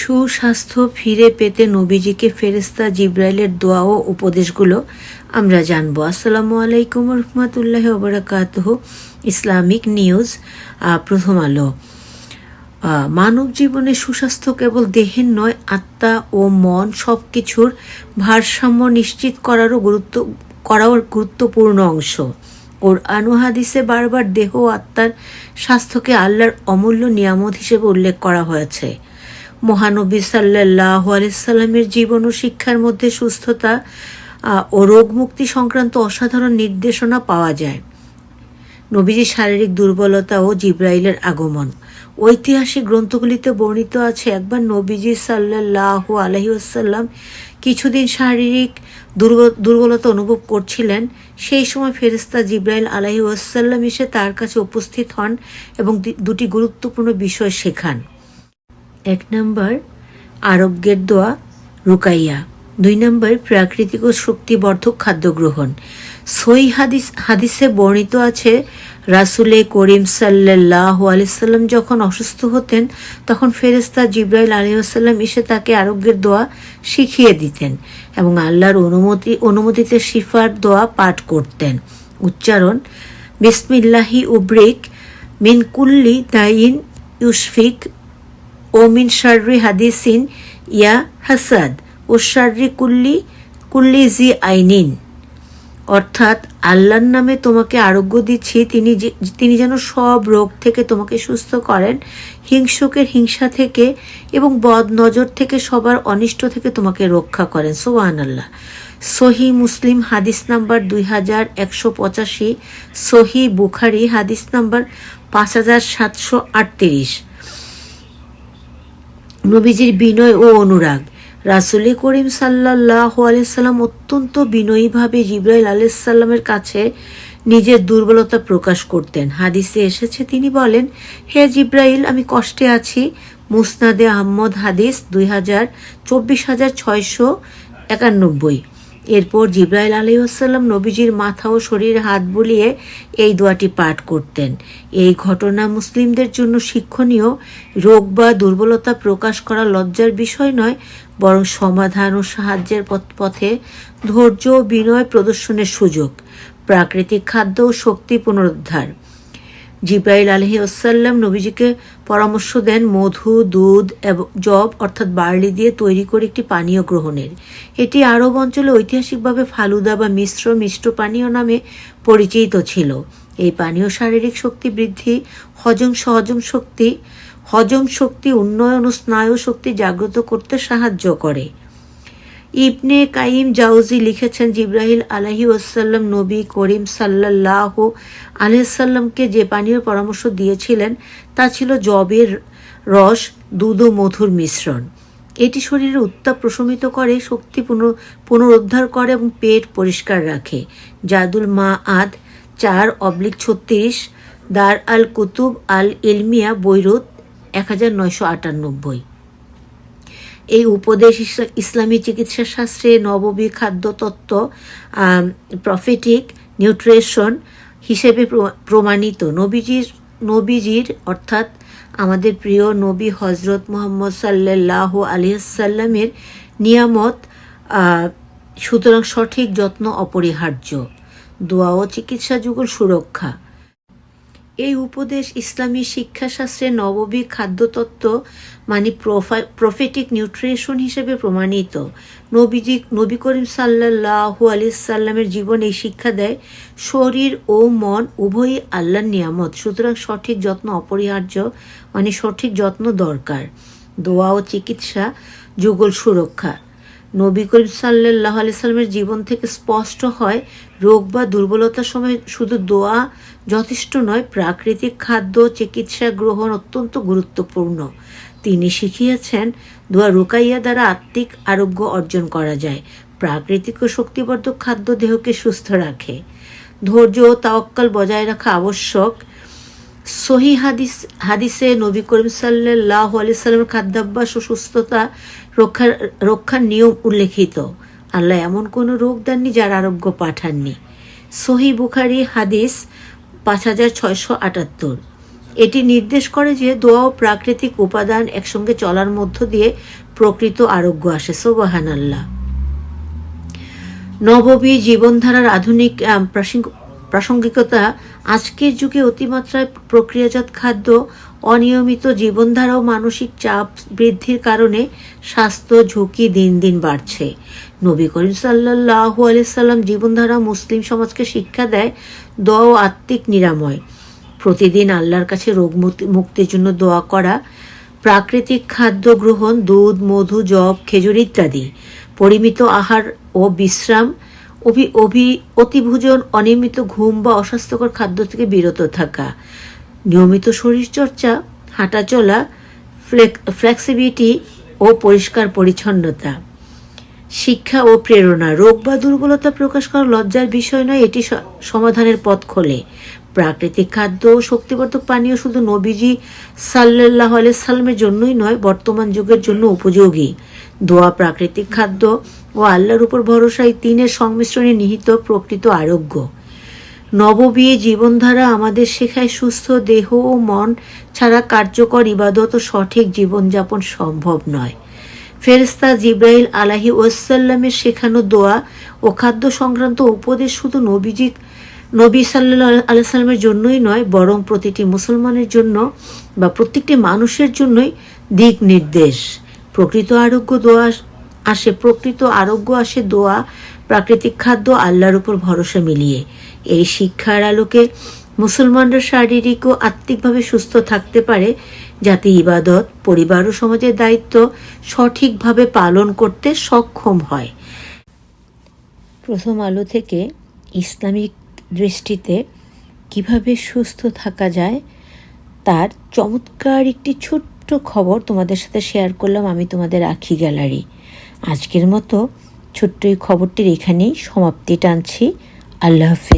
সুস্বাস্থ্য ফিরে পেতে নবীজিকে ফেরেস্তা জিব্রাইলের দোয়া ও উপদেশগুলো আমরা জানব। আসসালামু আলাইকুম রহমতুল্লাহ ওবরাকাতহ ইসলামিক নিউজ প্রথম আলো। মানব জীবনে সুস্বাস্থ্য কেবল দেহের নয়, আত্মা ও মন সব কিছুর ভারসাম্য নিশ্চিত করারও গুরুত্ব করাও গুরুত্বপূর্ণ অংশ। ওর আনুহাদিসে বারবার দেহ আত্মার স্বাস্থ্যকে আল্লাহর অমূল্য নিয়ামত হিসেবে উল্লেখ করা হয়েছে। মহানবী সাল্লাহ আলাইসাল্লামের জীবন ও শিক্ষার মধ্যে সুস্থতা ও রোগ মুক্তি সংক্রান্ত অসাধারণ নির্দেশনা পাওয়া যায়। নবীজির শারীরিক দুর্বলতা ও জিব্রাইলের আগমন। ঐতিহাসিক গ্রন্থগুলিতে বর্ণিত আছে, একবার নবীজি সাল্লাহ আলহিউসাল্লাম কিছুদিন শারীরিক দুর্ব- দুর্বলতা অনুভব করছিলেন। সেই সময় ফেরেস্তা জিব্রাইল আলহি ওয়াসাল্লাম এসে তার কাছে উপস্থিত হন এবং দুটি গুরুত্বপূর্ণ বিষয় শেখান। এক নম্বর আরোগ্যের দোয়া, রুকাইয়া। দুই নম্বর প্রাকৃতিক ও শক্তিবর্ধক খাদ্য গ্রহণ। সই হাদিস, হাদিসে বর্ণিত আছে, রাসুলে করিম সাল্লাহ আলিয়াল্লাম যখন অসুস্থ হতেন, তখন ফেরেস্তা জিব্রাইল আলিয়াল্লাম এসে তাকে আরোগ্যের দোয়া শিখিয়ে দিতেন এবং আল্লাহর অনুমতি, অনুমতিতে শিফার দোয়া পাঠ করতেন। উচ্চারণ, বিসমিল্লাহি উব্রিক মিন কুল্লি দাইন ইউসফিক ও মিন শার্রি হাদিসিন ইয়া হাসাদ ও শার্রি কুল্লি কুল্লি জি আইনিন। অর্থাৎ আল্লাহর নামে তোমাকে আরোগ্য দিচ্ছি, তিনি তিনি যেন সব রোগ থেকে তোমাকে সুস্থ করেন, হিংসুকের হিংসা থেকে এবং বদ নজর থেকে সবার অনিষ্ট থেকে তোমাকে রক্ষা করেন। সোহান আল্লাহ সহি মুসলিম হাদিস নাম্বার দুই হাজার একশো পঁচাশি, সহি বুখারি হাদিস নাম্বার পাঁচ হাজার সাতশো আটত্রিশ। নবীজির বিনয় ও অনুরাগ। রাসুল করিম সাল্লাহ আলাইসাল্লাম অত্যন্ত বিনয়ীভাবে জিব্রাইল আলাইসাল্লামের কাছে নিজের দুর্বলতা প্রকাশ করতেন। হাদিসে এসেছে, তিনি বলেন, হে জিব্রাইল, আমি কষ্টে আছি। মুসনাদে আহম্মদ হাদিস দুই হাজার চব্বিশ হাজার ছয়শো একানব্বই। এরপর জিব্রাইল আলাইসাল্লাম নবীজির মাথা ও শরীর হাত বুলিয়ে এই দোয়াটি পাঠ করতেন। এই ঘটনা মুসলিমদের জন্য শিক্ষণীয়। রোগ বা দুর্বলতা প্রকাশ করা লজ্জার বিষয় নয়, বরং সমাধান ও সাহায্যের পথে ধৈর্য ও বিনয় প্রদর্শনের সুযোগ। প্রাকৃতিক খাদ্য ও শক্তি পুনরুদ্ধার। জিব্রাইল আলহি আসাল্লাম নবীজিকে পরামর্শ দেন মধু, দুধ এবং জব অর্থাৎ বার্লি দিয়ে তৈরি করে একটি পানীয় গ্রহণের। এটি আরব অঞ্চলে ঐতিহাসিকভাবে ফালুদা বা মিশ্র মিষ্ট পানীয় নামে পরিচিত ছিল। এই পানীয় শারীরিক শক্তি বৃদ্ধি, হজম সহজম শক্তি, হজম শক্তি, উন্নয়ন ও স্নায়ু শক্তি জাগ্রত করতে সাহায্য করে। ইবনে কাইম জাউজি লিখেছেন জিব্রাহিল আলাহি ওসাল্লাম নবী করিম সাল্লাহ আলহাল্লামকে যে পানীয় পরামর্শ দিয়েছিলেন, তা ছিল জবের রস, দুধ ও মধুর মিশ্রণ। এটি শরীরের উত্তাপ প্রশমিত করে, শক্তি পুনর- পুনরুদ্ধার করে এবং পেট পরিষ্কার রাখে। জাদুল মা আদ চার অবলিক ছত্রিশ, দার আল কুতুব আল ইলমিয়া বৈরুত এক হাজার নয়শো আটানব্বই। এই উপদেশ ইসলা- ইসলামী চিকিৎসা শাস্ত্রে নববী খাদ্য তত্ত্ব প্রফেটিক নিউট্রিশন হিসেবে প্র- প্রমাণিত। নবীজির নবীজির অর্থাৎ আমাদের প্রিয় নবী হজরত মোহাম্মদ সাল্লাহ আলিয়াল্লামের নিয়ামত সুতরাং সঠিক, যত্ন, অপরিহার্য। দোয়া ও চিকিৎসা যুগল সুরক্ষা। এই উপদেশ ইসলামী শিক্ষাশাস্ত্রে নববী খাদ্যতত্ত্ব মানে প্রোফা- প্রফেটিক নিউট্রিশন হিসেবে প্রমাণিত। নবীজি, নবী করিম সাল্লাহু আলি সাল্লামের জীবন এই শিক্ষা দেয়, শরীর ও মন উভয়ই আল্লাহর নিয়ামত। সুতরাং সঠিক যত্ন অপরিহার্য মানে সঠিক যত্ন দরকার। দোয়া ও চিকিৎসা, যুগল সুরক্ষা। নবী করিম সাল্লাহ আলি সাল্লামের জীবন থেকে স্পষ্ট হয়, রোগ বা দুর্বলতার সময় শুধু দোয়া যথেষ্ট নয়, প্রাকৃতিক খাদ্য, চিকিৎসা গ্রহণ অত্যন্ত গুরুত্বপূর্ণ। তিনি শিখিয়েছেন, দোয়া রোকাইয়া দ্বারা আত্মিক আরোগ্য অর্জন করা যায়, প্রাকৃতিক ও শক্তিবর্ধক খাদ্য দেহকে সুস্থ রাখে। ধৈর্য ও তাওয়াক্কাল বজায় রাখা আবশ্যক। সহি হাদিস, হাদিসে নবী করিম সাল্লাহ আলি সাল্লামের খাদ্যাভ্যাস ও সুস্থতা রক্ষার রক্ষার নিয়ম উল্লেখিত। আল্লাহ এমন কোনো রোগ দেননি যার আরোগ্য পাঠাননি। সহি বুখারি হাদিস পাঁচ হাজার ছয়শো আটাত্তর। এটি নির্দেশ করে যে দোয়া ও প্রাকৃতিক উপাদান একসঙ্গে চলার মধ্য দিয়ে প্রকৃত আরোগ্য আসে। সোবাহান আল্লাহ নববী জীবনধারার আধুনিক প্রাসঙ্গিকতা, আজকের যুগে অতিমাত্রায় প্রক্রিয়াজাত খাদ্য, অনিয়মিত জীবনধারা ও মানসিক চাপ বৃদ্ধির কারণে স্বাস্থ্য ঝুঁকি দিন দিন বাড়ছে। নবী করিম সাল্লাহ আলাইসাল্লাম জীবনধারা মুসলিম সমাজকে শিক্ষা দেয়, দোয়া ও আত্মিক নিরাময়। প্রতিদিন আল্লাহর কাছে রোগ মুক্তি- মুক্তির জন্য দোয়া করা, প্রাকৃতিক খাদ্য গ্রহণ, দুধ, মধু জব খেজুর ইত্যাদি। পরিমিত আহার ও বিশ্রাম অভি অভি, অতিভোজন, অনিয়মিত ঘুম বা অস্বাস্থ্যকর খাদ্য থেকে বিরত থাকা। নিয়মিত শরীরচর্চা হাঁটাচলা ফ্লেক্সিবিলিটি ও পরিষ্কার পরিচ্ছন্নতা। শিক্ষা ও প্রেরণা। রোগ বা দুর্বলতা প্রকাশ করা লজ্জার বিষয় নয়, এটি সমাধানের পথ খোলে। প্রাকৃতিক খাদ্য ও শক্তিবর্ধক পানীয় শুধু নবীজি সাল্লাহ সাল্লামের জন্যই নয়, বর্তমান যুগের জন্য উপযোগী। দোয়া প্রাকৃতিক খাদ্য ও আল্লাহর উপর ভরসা এই তিনের সংমিশ্রণে নিহিত প্রকৃত আরোগ্য। নববিয়ে জীবনধারা আমাদের শেখায় সুস্থ দেহ ও মন ছাড়া কার্যকর ইবাদত ও সঠিক জীবনযাপন সম্ভব নয়। ফেরেস্তা জিব্রাইল আলাহি ওয়াসাল্লামের শেখানো দোয়া ও খাদ্য সংক্রান্ত উপদেশ শুধু নবীজি নবী সাল্লাহ আলাইসাল্লামের জন্যই নয়, বরং প্রতিটি মুসলমানের জন্য বা প্রত্যেকটি মানুষের জন্যই দিক নির্দেশ। প্রকৃত আরোগ্য দোয়া আসে, প্রকৃত আরোগ্য আসে দোয়া, প্রাকৃতিক খাদ্য আল্লাহর উপর ভরসা মিলিয়ে। এই শিক্ষার আলোকে মুসলমানরা শারীরিক ও আত্মিকভাবে সুস্থ থাকতে পারে। যাতে ইবাদত, পরিবার ও সমাজের দায়িত্ব সঠিকভাবে পালন করতে সক্ষম হয়। প্রথম আলো থেকে ইসলামিক দৃষ্টিতে কীভাবে সুস্থ থাকা যায়, তার চমৎকার একটি ছোট্ট খবর তোমাদের সাথে শেয়ার করলাম আমি তোমাদের আখি গ্যালারি আজকের মতো ছোট্ট এই খবরটির এখানেই সমাপ্তি টানছি। আল্লাহ হাফিজ।